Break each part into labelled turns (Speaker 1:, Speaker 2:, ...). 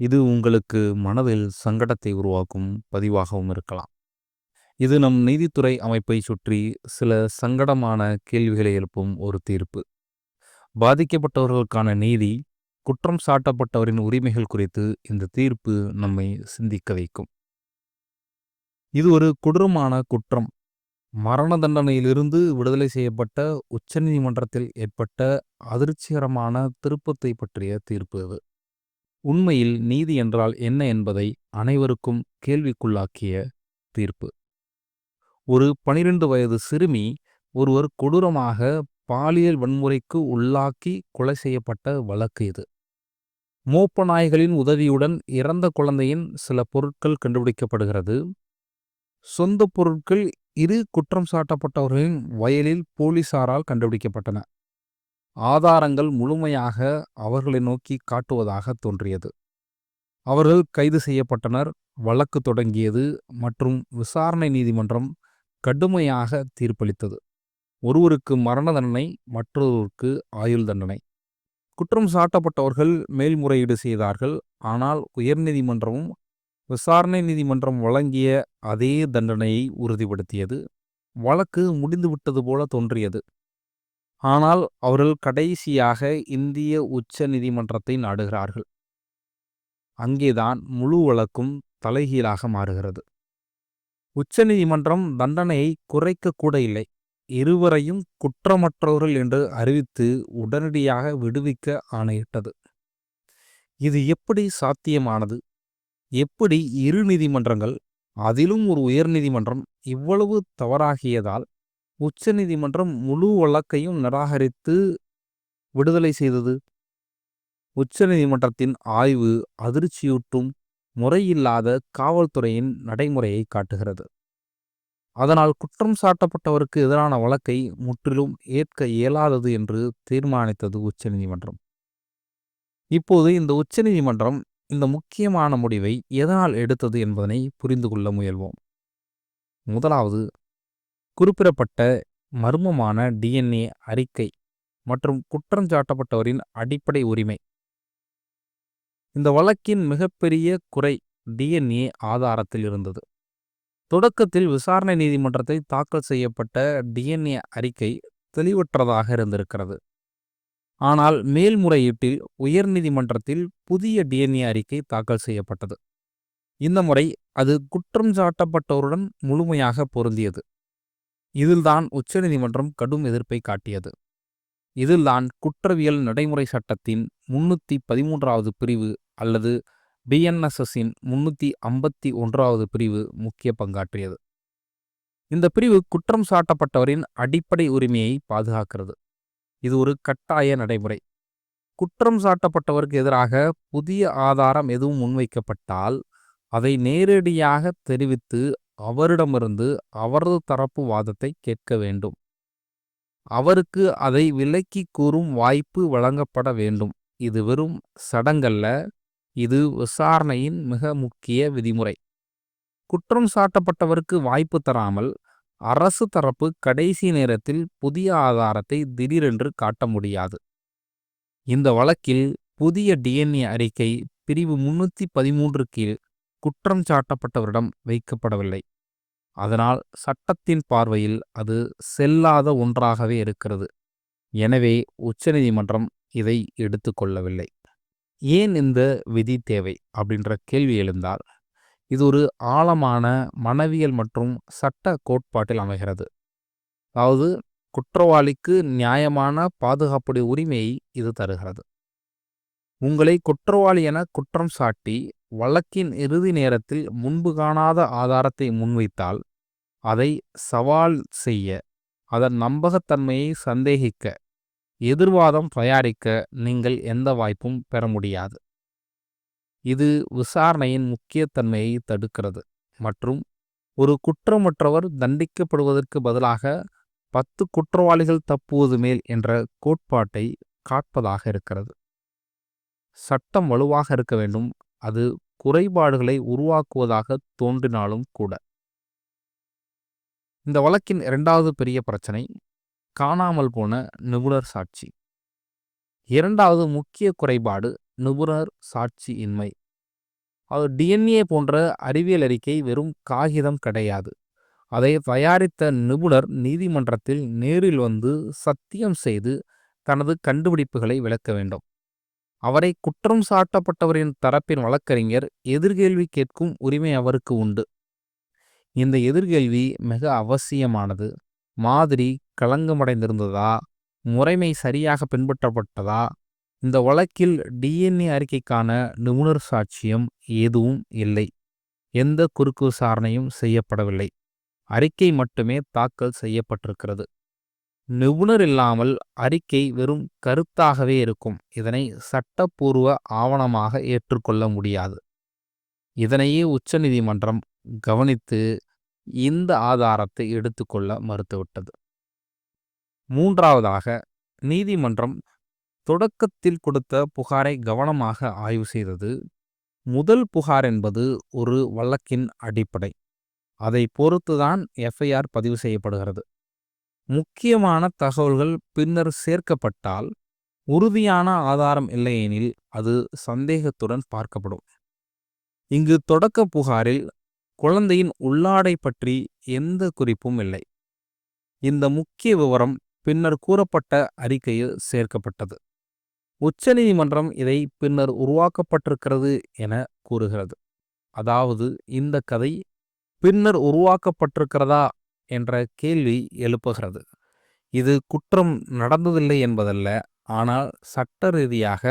Speaker 1: இது உங்களுக்கு மனதில் சங்கடத்தை உருவாக்கும் பதிவாகவும் இருக்கலாம். இது நம் நீதித்துறை அமைப்பை சுற்றி சில சங்கடமான கேள்விகளை எழுப்பும் ஒரு தீர்ப்பு. பாதிக்கப்பட்டவர்களுக்கான நீதி, குற்றம் சாட்டப்பட்டவரின் உரிமைகள் குறித்து இந்த தீர்ப்பு நம்மை சிந்திக்க வைக்கும். இது ஒரு கொடூரமான குற்றம். மரண தண்டனையிலிருந்து விடுதலை செய்யப்பட்ட உச்சநீதிமன்றத்தில் ஏற்பட்ட அதிர்ச்சிகரமான திருப்பத்தை பற்றிய தீர்ப்பு அது. உண்மையில் நீதி என்றால் என்ன என்பதை அனைவருக்கும் கேள்விக்குள்ளாக்கிய தீர்ப்பு. ஒரு பனிரெண்டு வயது சிறுமி ஒருவர் கொடூரமாக பாலியல் வன்முறைக்கு உள்ளாக்கி கொலை செய்யப்பட்ட வழக்கு இது. மோப்ப நாய்களின் உதவியுடன் இறந்த குழந்தையின் சில பொருட்கள் கண்டுபிடிக்கப்படுகிறது. சொந்த பொருட்கள் இரு குற்றம் சாட்டப்பட்டவர்களின் வயலில் போலீசாரால் கண்டுபிடிக்கப்பட்டன. ஆதாரங்கள் முழுமையாக அவர்களை நோக்கி காட்டுவதாக தோன்றியது. அவர்கள் கைது செய்யப்பட்டனர், வழக்கு தொடங்கியது மற்றும் விசாரணை நீதிமன்றம் கடுமையாக தீர்ப்பளித்தது. ஒருவருக்கு மரண தண்டனை, மற்றொருவருக்கு ஆயுள் தண்டனை. குற்றம் சாட்டப்பட்டவர்கள் மேல்முறையீடு செய்தார்கள், ஆனால் உயர்நீதிமன்றமும் விசாரணை நீதிமன்றம் வழங்கிய அதே தண்டனையை உறுதிப்படுத்தியது. வழக்கு முடிந்துவிட்டது போல தோன்றியது. ஆனால் அவர்கள் கடைசியாக இந்திய உச்ச நீதிமன்றத்தை நாடுகிறார்கள். அங்கேதான் முழு வழக்கும் தலைகீழாக மாறுகிறது. உச்சநீதிமன்றம் தண்டனையை குறைக்க கூட இல்லை. இருவரையும் குற்றமற்றவர்கள் என்று அறிவித்து உடனடியாக விடுவிக்க ஆணையிட்டது. இது எப்படி சாத்தியமானது? எப்படி இரு நீதிமன்றங்கள், அதிலும் ஒரு உயர்நீதிமன்றம் இவ்வளவு தவறாகியதால் உச்சநீதிமன்றம் முழு வழக்கையும் நிராகரித்து விடுதலை செய்தது? உச்சநீதிமன்றத்தின் ஆய்வு அதிர்ச்சியூட்டும் முறையில்லாத காவல்துறையின் நடைமுறையை காட்டுகிறது. அதனால் குற்றம் சாட்டப்பட்டவருக்கு எதிரான வழக்கை முற்றிலும் ஏற்க இயலாதது என்று தீர்மானித்தது உச்சநீதிமன்றம். இப்போது இந்த உச்சநீதிமன்றம் இந்த முக்கியமான முடிவை எதனால் எடுத்தது என்பதனை புரிந்து கொள்ள முயல்வோம். முதலாவது, குறிப்பிடப்பட்ட மர்மமான டிஎன்ஏ அறிக்கை மற்றும் குற்றம் சாட்டப்பட்டவரின் அடிப்படை உரிமை. இந்த வழக்கின் மிகப்பெரிய குறை டிஎன்ஏ ஆதாரத்தில் இருந்தது. தொடக்கத்தில் விசாரணை நீதிமன்றத்தை தாக்கல் செய்யப்பட்ட டிஎன்ஏ அறிக்கை தெளிவற்றதாக இருந்திருக்கிறது. ஆனால் மேல்முறையீட்டில் உயர்நீதிமன்றத்தில் புதிய டிஎன்ஏ அறிக்கை தாக்கல் செய்யப்பட்டது. இந்த முறை அது குற்றம் சாட்டப்பட்டவருடன் முழுமையாக பொருந்தியது. இதில்தான் உச்சநீதிமன்றம் கடும் எதிர்ப்பை காட்டியது. இதில்தான் குற்றவியல் நடைமுறை சட்டத்தின் முன்னூத்தி பதிமூன்றாவது பிரிவு அல்லது பிஎன்எஸ்எஸ்ஸின் முன்னூத்தி ஐம்பத்தி ஒன்றாவது பிரிவு முக்கிய பங்காற்றியது. இந்த பிரிவு குற்றம் சாட்டப்பட்டவரின் அடிப்படை உரிமையை பாதுகாக்கிறது. இது ஒரு கட்டாய நடைமுறை. குற்றம் சாட்டப்பட்டவருக்கு எதிராக புதிய ஆதாரம் எதுவும் முன்வைக்கப்பட்டால் அதை நேரடியாக தெரிவித்து அவரிடமிருந்து அவரது தரப்பு வாதத்தை கேட்க வேண்டும். அவருக்கு அதை விலக்கி கூறும் வாய்ப்பு வழங்கப்பட வேண்டும். இது வெறும் சடங்கல்ல, இது விசாரணையின் மிக முக்கிய விதிமுறை. குற்றம் சாட்டப்பட்டவருக்கு வாய்ப்பு தராமல் அரசு தரப்பு கடைசி நேரத்தில் புதிய ஆதாரத்தை திடீரென்று காட்ட முடியாது. இந்த வழக்கில் புதிய டிஎன்ஏ அறிக்கை பிரிவு முன்னூத்தி பதிமூன்று கீழ் குற்றம் சாட்டப்பட்டவரிடம் வைக்கப்படவில்லை. அதனால் சட்டத்தின் பார்வையில் அது செல்லாத ஒன்றாகவே இருக்கிறது. எனவே உச்சநீதிமன்றம் இதை எடுத்துக்கொள்ளவில்லை. ஏன் இந்த விதி தேவை அப்படின்ற கேள்வி எழுந்தால், இது ஒரு ஆழமான மனவியல் மற்றும் சட்ட கோட்பாட்டில் அமைகிறது. அதாவது குற்றவாளிக்கு நியாயமான பாதுகாப்புடைய உரிமையை இது தருகிறது. உங்களை குற்றவாளி என குற்றம் சாட்டி வழக்கின் இறுதி நேரத்தில் முன்பு காணாத ஆதாரத்தை முன்வைத்தால் அதை சவால் செய்ய, அதன் நம்பகத்தன்மையை சந்தேகிக்க, எதிர்வாதம் தயாரிக்க நீங்கள் எந்த வாய்ப்பும் பெற முடியாது. இது விசாரணையின் முக்கியத்தன்மையை தடுக்கிறது மற்றும் ஒரு குற்றமற்றவர் தண்டிக்கப்படுவதற்கு பதிலாக பத்து குற்றவாளிகள் தப்புவது மேல் என்ற கோட்பாட்டை காட்பதாக இருக்கிறது. சட்டம் வலுவாக இருக்க வேண்டும், அது குறைபாடுகளை உருவாக்குவதாக தோன்றினாலும் கூட. இந்த வழக்கின் இரண்டாவது பெரிய பிரச்சனை காணாமல் போன நிபுணர் சாட்சி. இரண்டாவது முக்கிய குறைபாடு நிபுணர் சாட்சி இன்மை. அது டிஎன்ஏ போன்ற அறிவியல் அறிக்கை வெறும் காகிதம் கிடையாது அதை தயாரித்த நிபுணர் நீதிமன்றத்தில் நேரில் வந்து சத்தியம் செய்து தனது கண்டுபிடிப்புகளை விளக்க வேண்டும் அவரை குற்றம் சாட்டப்பட்டவரின் தரப்பின் வழக்கறிஞர் எதிர்கேள்வி கேட்கும் உரிமை அவருக்கு உண்டு. இந்த எதிர்கேள்வி மிக அவசியமானது. மாதிரி களங்கமடைந்திருந்ததா? முறைமை சரியாக பின்பற்றப்பட்டதா? இந்த வழக்கில் டிஎன்ஏ அறிக்கைக்கான நிபுணர் சாட்சியம் எதுவும் இல்லை. எந்த குறுக்கு விசாரணையும் செய்யப்படவில்லை. அறிக்கை மட்டுமே தாக்கல் செய்யப்பட்டிருக்கிறது. நிபுணர் இல்லாமல் அறிக்கை வெறும் கருத்தாகவே இருக்கும். இதனை சட்டப்பூர்வ ஆவணமாக ஏற்றுக்கொள்ள முடியாது. இதனையே உச்சநீதிமன்றம் கவனித்து இந்த ஆதாரத்தை எடுத்துக்கொள்ள மறுத்துவிட்டது. மூன்றாவதாக நீதிமன்றம் தொடக்கத்தில் கொடுத்த புகாரை கவனமாக ஆய்வு செய்தது முதல் புகார் என்பது ஒரு வழக்கின் அடிப்படை. அதை பொறுத்துதான் எஃப்ஐஆர் பதிவு செய்யப்படுகிறது. முக்கியமான தகவல்கள் பின்னர் சேர்க்கப்பட்டால் உறுதியான ஆதாரம் இல்லையெனில் அது சந்தேகத்துடன் பார்க்கப்படும். இங்கு தொடக்க புகாரில் குழந்தையின் உள்ளாடை பற்றி எந்த குறிப்பும் இல்லை. இந்த முக்கிய விவரம் பின்னர் கூறப்பட்ட அறிக்கையில் சேர்க்கப்பட்டது. உச்சநீதிமன்றம் இதை பின்னர் உருவாக்கப்பட்டிருக்கிறது என கூறுகிறது. அதாவது இந்த கதை பின்னர் உருவாக்கப்பட்டிருக்கிறதா என்ற கேள்வி எழுப்புகிறது. இது குற்றம் நடந்ததில்லை என்பதல்ல. ஆனால் சட்ட ரீதியாக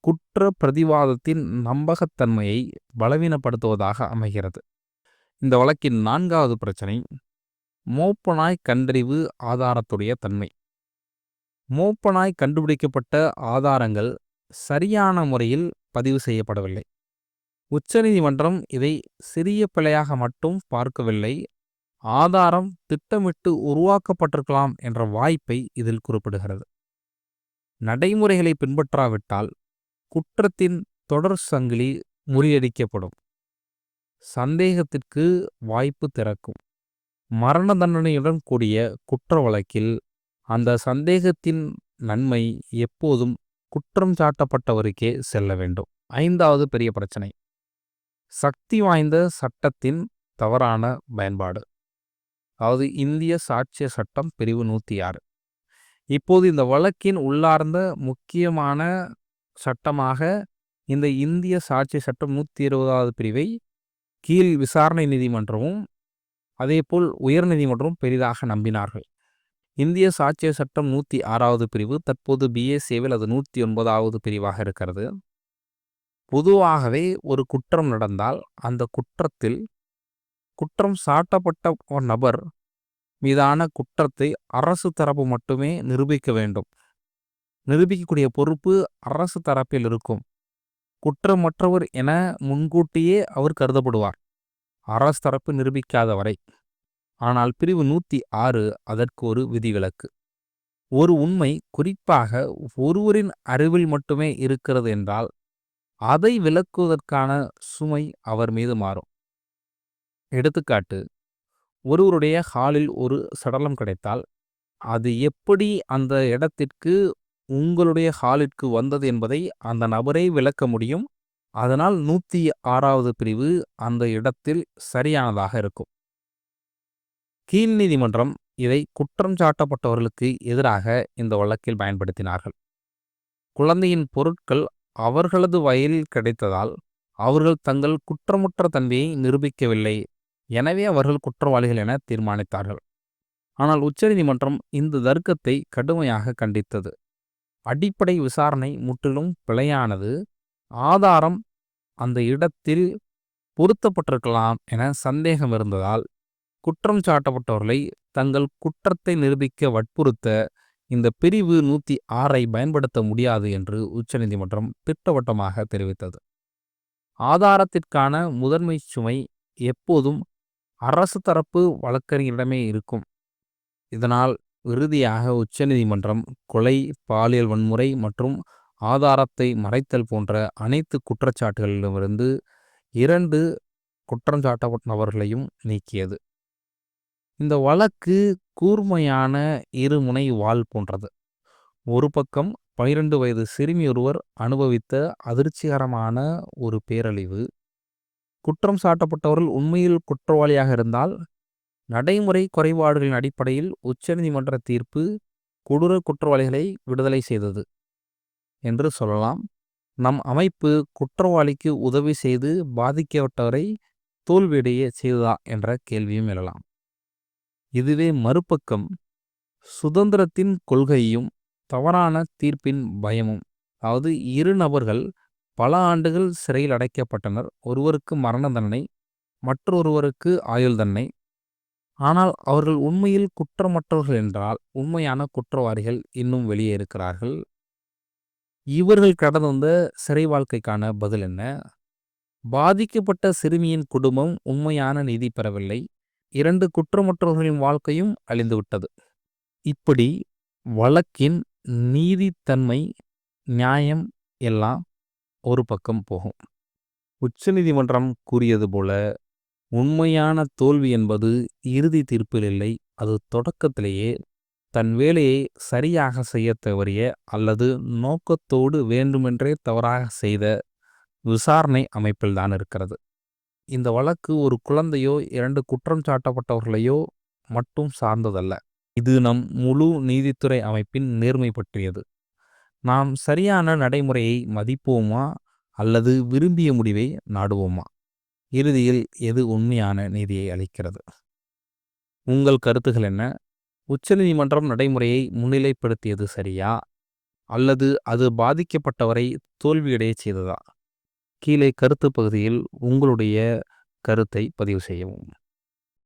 Speaker 1: குற்ற பிரதிவாதத்தின் நம்பகத்தன்மையை பலவீனப்படுத்துவதாக அமைகிறது. இந்த வழக்கின் நான்காவது பிரச்சனை மோப்பனாய் கண்டறிவு ஆதாரத்துடைய தன்மை. மோப்பனாய் கண்டுபிடிக்கப்பட்ட ஆதாரங்கள் சரியான முறையில் பதிவு செய்யப்படவில்லை. உச்சநீதிமன்றம் இதை சிறிய பிழையாக மட்டும் பார்க்கவில்லை. ஆதாரம் திட்டமிட்டு உருவாக்கப்பட்டிருக்கலாம் என்ற வாய்ப்பை இதில் குறிப்பிடுகிறது. நடைமுறைகளை பின்பற்றாவிட்டால் குற்றத்தின் தொடர் சங்கிலி முறியடிக்கப்படும். சந்தேகத்திற்கு வாய்ப்பு திறக்கும். மரண தண்டனையுடன் கூடிய குற்ற வழக்கில் அந்த சந்தேகத்தின் நன்மை எப்போதும் குற்றம் சாட்டப்பட்டவருக்கே செல்ல வேண்டும். ஐந்தாவது பெரிய பிரச்சனை. சக்தி வாய்ந்த சட்டத்தின் தவறான பயன்பாடு. அதாவது இந்திய சாட்சிய சட்டம் பிரிவு நூற்றி ஆறு இப்போது இந்த வழக்கின் உள்ளார்ந்த முக்கியமான சட்டமாக இந்த இந்திய சாட்சிய சட்டம் நூற்றி இருபதாவது பிரிவை கீழ் விசாரணை நீதிமன்றமும் அதேபோல் உயர்நீதிமன்றமும் பெரிதாக நம்பினார்கள். இந்திய சாட்சிய சட்டம் நூற்றி ஆறாவது பிரிவு தற்போது பிஎஸ்ஏவில் அது நூற்றி ஒன்பதாவது பிரிவாக இருக்கிறது. பொதுவாகவே ஒரு குற்றம் நடந்தால் அந்த குற்றத்தில் குற்றம் சாட்டப்பட்ட ஒரு நபர் மீதான குற்றத்தை அரசு தரப்பு மட்டுமே நிரூபிக்க வேண்டும். நிரூபிக்கக்கூடிய பொறுப்பு அரசு தரப்பில் இருக்கும். குற்றமற்றவர் என முன்கூட்டியே அவர் கருதப்படுவார். அரசு தரப்பு நிரூபிக்காத வரை ஆனால் பிரிவு நூற்றி ஆறு அதற்கு ஒரு விதிவிலக்கு. ஒரு உண்மை குறிப்பாக ஒருவரின் அறிவில் மட்டுமே இருக்கிறது என்றால் அதை விளக்குவதற்கான சுமை அவர் மீது மாறும். எடுத்துக்காட்டு ஒருவருடைய ஹாலில் ஒரு சடலம் கிடைத்தால் அது எப்படி அந்த இடத்திற்கு உங்களுடைய ஹாலிற்கு வந்தது என்பதை அந்த நபரை விளக்க முடியும். அதனால் நூற்றி ஆறாவது பிரிவு அந்த இடத்தில் சரியானதாக இருக்கும். கீழ் நீதிமன்றம் இதை குற்றம் சாட்டப்பட்டவர்களுக்கு எதிராக இந்த வழக்கில் பயன்படுத்தினார்கள். குழந்தையின் பொருட்கள் அவர்களது வயலில் கிடைத்ததால் அவர்கள் தங்கள் குற்றமுற்ற தன்மையை நிரூபிக்கவில்லை எனவே அவர்கள் குற்றவாளிகள் என தீர்மானித்தார்கள். ஆனால் உச்சநீதிமன்றம் இந்த தர்க்கத்தை கடுமையாக கண்டித்தது. அடிப்படை விசாரணை முற்றிலும் பிழையானது. ஆதாரம் அந்த இடத்தில் பொருத்தப்பட்டிருக்கலாம் என சந்தேகம் இருந்ததால் குற்றம் சாட்டப்பட்டவர்களை தங்கள் குற்றத்தை நிரூபிக்க வற்புறுத்த இந்த பிரிவு நூற்றி ஆறை பயன்படுத்த முடியாது என்று உச்சநீதிமன்றம் திட்டவட்டமாக தெரிவித்தது. ஆதாரத்திற்கான முதன்மை சுமை எப்போதும் அரசு தரப்பு வழக்கறிஞரிடமே இருக்கும். இதனால் இறுதியாக உச்சநீதிமன்றம் கொலை பாலியல் வன்முறை மற்றும் ஆதாரத்தை மறைத்தல் போன்ற அனைத்து குற்றச்சாட்டுகளிலுமிருந்து இரண்டு குற்றம் சாட்டப்பட்டவர்களையும் நீக்கியது. இந்த வழக்கு கூர்மையான இருமுனை வால் போன்றது. ஒரு பக்கம் பனிரெண்டு வயது சிறுமி ஒருவர் அனுபவித்த அதிர்ச்சிகரமான ஒரு பேரழிவு குற்றம் சாட்டப்பட்டவர்கள் உண்மையில் குற்றவாளியாக இருந்தால் நடைமுறை குறைபாடுகளின் அடிப்படையில் உச்சநீதிமன்ற தீர்ப்பு கொடூர குற்றவாளிகளை விடுதலை செய்தது என்று சொல்லலாம். நம் அமைப்பு குற்றவாளிக்கு உதவி செய்து பாதிக்கப்பட்டவரை தோல்வியடைய செய்ததா என்ற கேள்வியும் எழலாம். இதுவே மறுபக்கம் சுதந்திரத்தின் கொள்கையும் தவறான தீர்ப்பின் பயமும். அதாவது இரு நபர்கள் பல ஆண்டுகள் சிறையில் அடைக்கப்பட்டனர். ஒருவருக்கு மரண தண்டனை மற்றொருவருக்கு ஆயுள் தண்டனை. ஆனால் அவர்கள் உண்மையில் குற்றமற்றவர்கள் என்றால் உண்மையான குற்றவாளிகள் இன்னும் வெளியே இருக்கிறார்கள். இவர்கள் கடந்து வந்த சிறை வாழ்க்கைக்கான பதில் என்ன? பாதிக்கப்பட்ட சிறுமியின் குடும்பம் உண்மையான நீதி பெறவில்லை. இரண்டு குற்றமற்றவர்களின் வாழ்க்கையும் அழிந்துவிட்டது. இப்படி வழக்கின் நீதித்தன்மை நியாயம் எல்லாம் ஒரு பக்கம் போகும். உச்சநீதிமன்றம் கூறியது போல உண்மையான தோல்வி என்பது இறுதி தீர்ப்பில் இல்லை. அது தொடக்கத்திலேயே தன் வேலையை சரியாக செய்ய தவறிய அல்லது நோக்கத்தோடு வேண்டுமென்றே தவறாக செய்த விசாரணை அமைப்பில்தான் இருக்கிறது. இந்த வழக்கு ஒரு குழந்தையோ இரண்டு குற்றம் சாட்டப்பட்டவர்களையோ மட்டும் சார்ந்ததல்ல. இது நம் முழு நீதித்துறை அமைப்பின் நேர்மை பற்றியது. நாம் சரியான நடைமுறையை மதிப்போமா அல்லது விரும்பிய முடிவை நாடுவோமா? இறுதியில் எது உண்மையான நீதியை அளிக்கிறது? உங்கள் கருத்துகள் என்ன? உச்சநீதிமன்றம் நடைமுறையை முன்னிலைப்படுத்தியது சரியா? அல்லது அது பாதிக்கப்பட்டவரை தோல்வியடைய செய்ததா? கீழே கருத்து பகுதியில் உங்களுடைய கருத்தை பதிவு செய்யவும்.